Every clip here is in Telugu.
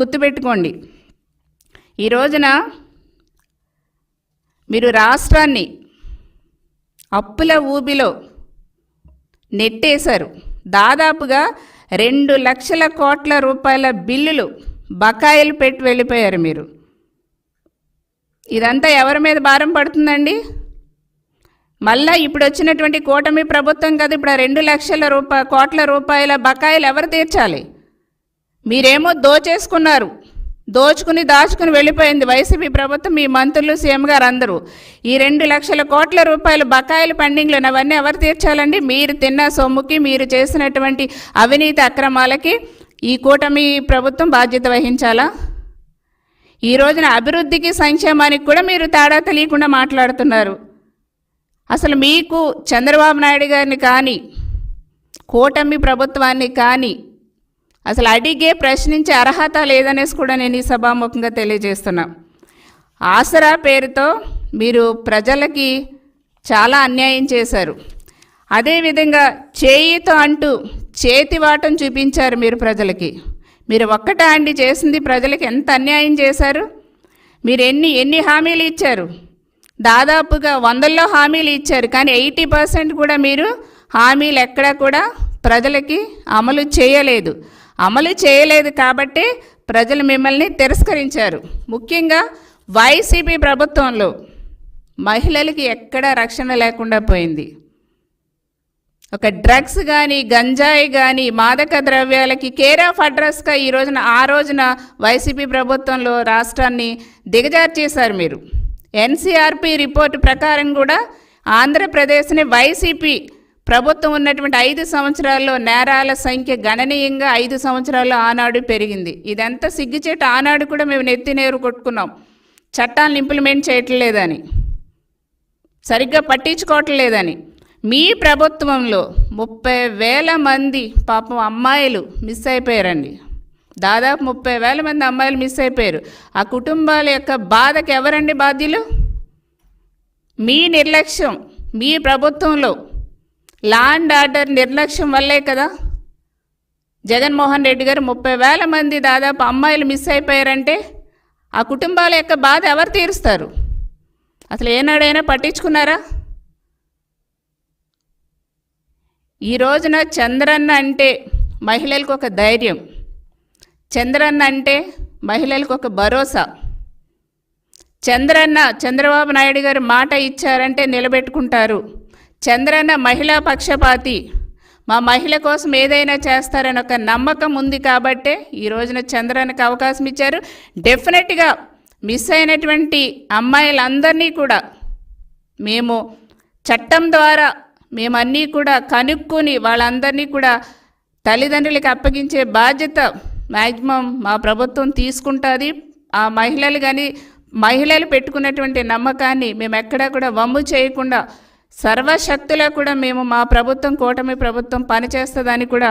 గుర్తుపెట్టుకోండి. ఈ రోజున మీరు రాష్ట్రాన్ని అప్పుల ఊబిలో నెట్టేశారు. దాదాపుగా రెండు లక్షల కోట్ల రూపాయల బిల్లులు బకాయిలు పెట్టి వెళ్ళిపోయారు మీరు. ఇదంతా ఎవరి మీద భారం పడుతుందండి? మళ్ళా ఇప్పుడు వచ్చినటువంటి కూటమి ప్రభుత్వం కదా ఇప్పుడు ఆ రెండు లక్షల రూపా కోట్ల రూపాయల బకాయిలు ఎవరు తీర్చాలి? మీరేమో దోచేసుకున్నారు. దోచుకుని దాచుకుని వెళ్ళిపోయింది వైసీపీ ప్రభుత్వం మీ మంత్రులు సీఎం గారు అందరూ. ఈ రెండు లక్షల కోట్ల రూపాయలు బకాయిలు పెండింగ్లు అవన్నీ ఎవరు తీర్చాలండి? మీరు తిన్న సొమ్ముకి మీరు చేసినటువంటి అవినీతి అక్రమాలకి ఈ కూటమి ప్రభుత్వం బాధ్యత వహించాలా? ఈ రోజున అభివృద్ధికి సంక్షేమానికి కూడా మీరు తేడా తెలియకుండా మాట్లాడుతున్నారు. అసలు మీకు చంద్రబాబు నాయుడు గారిని కానీ కూటమి ప్రభుత్వాన్ని కానీ అసలు అడిగే ప్రశ్నించే అర్హత లేదనేసి కూడా నేను ఈ సభాముఖంగా తెలియజేస్తున్నా. ఆసరా పేరుతో మీరు ప్రజలకి చాలా అన్యాయం చేశారు. అదేవిధంగా చేయితో అంటూ చేతివాటం చూపించారు మీరు ప్రజలకి. మీరు ఒక్కటా అండి చేసింది ప్రజలకి ఎంత అన్యాయం చేశారు? మీరు ఎన్ని ఎన్ని హామీలు ఇచ్చారు? దాదాపుగా వందల్లో హామీలు ఇచ్చారు కానీ ఎయిటీ పర్సెంట్ కూడా మీరు హామీలు ఎక్కడా కూడా ప్రజలకి అమలు చేయలేదు. అమలు చేయలేదు కాబట్టి ప్రజలు మిమ్మల్ని తిరస్కరించారు. ముఖ్యంగా వైసీపీ ప్రభుత్వంలో మహిళలకి ఎక్కడా రక్షణ లేకుండా పోయింది. ఒక డ్రగ్స్ కానీ గంజాయి కానీ మాదక ద్రవ్యాలకి కేర్ ఆఫ్ అడ్రస్గా ఈ రోజున ఆ రోజున వైసీపీ ప్రభుత్వంలో రాష్ట్రాన్ని దిగజార్చేశారు మీరు. ఎన్సీఆర్పి రిపోర్టు ప్రకారం కూడా ఆంధ్రప్రదేశ్ని వైసీపీ ప్రభుత్వం ఉన్నటువంటి ఐదు సంవత్సరాల్లో నేరాల సంఖ్య గణనీయంగా ఐదు సంవత్సరాల్లో ఆనాడు పెరిగింది. ఇదంతా సిగ్గుచేట ఆనాడు కూడా మేము నెత్తి నేరు కొట్టుకున్నాం. చట్టాలను ఇంప్లిమెంట్ చేయట్లేదని సరిగ్గా పట్టించుకోవట్లేదని. మీ ప్రభుత్వంలో ముప్పై వేల మంది పాపం అమ్మాయిలు మిస్ అయిపోయారండి. దాదాపు ముప్పై వేల మంది అమ్మాయిలు మిస్ అయిపోయారు. ఆ కుటుంబాల యొక్క బాధకు ఎవరండి బాధ్యులు? మీ నిర్లక్ష్యం మీ ప్రభుత్వంలో. ల్యాండ్ ఆర్డర్ నిర్లక్ష్యం వల్లే కదా? జగన్మోహన్ రెడ్డి గారు ముప్పై వేల మంది దాదాపు అమ్మాయిలు మిస్ అయిపోయారంటే ఆ కుటుంబాల యొక్క బాధ ఎవరు తీరుస్తారు? అసలు ఏనాడైనా పట్టించుకున్నారా? ఈ రోజున చంద్రన్న అంటే మహిళలకు ఒక ధైర్యం. చంద్రన్న అంటే మహిళలకు ఒక భరోసా. చంద్రన్న చంద్రబాబు నాయుడు గారు మాట ఇచ్చారంటే నిలబెట్టుకుంటారు. చంద్రన్న మహిళా పక్షపాతి. మా మహిళ కోసం ఏదైనా చేస్తారని ఒక నమ్మకం ఉంది కాబట్టే ఈ రోజున చంద్రన్నకు అవకాశం ఇచ్చారు. డెఫినెట్గా మిస్ అయినటువంటి అమ్మాయిలందరినీ కూడా మేము చట్టం ద్వారా మేమన్నీ కూడా కనుక్కొని వాళ్ళందరినీ కూడా తల్లిదండ్రులకి అప్పగించే బాధ్యత మ్యాక్సిమం మా ప్రభుత్వం తీసుకుంటుంది. ఆ మహిళలు కానీ మహిళలు పెట్టుకున్నటువంటి నమ్మకాన్ని మేము ఎక్కడా కూడా వమ్ము చేయకుండా సర్వశక్తులా కూడా మేము మా ప్రభుత్వం కూటమి ప్రభుత్వం పనిచేస్తుందని కూడా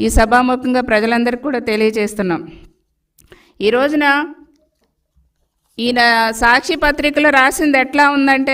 ఈ సభాముఖంగా ప్రజలందరికీ కూడా తెలియజేస్తున్నాం. ఈ రోజున ఈయన సాక్షి పత్రికలో రాసింది ఎట్లా ఉందంటే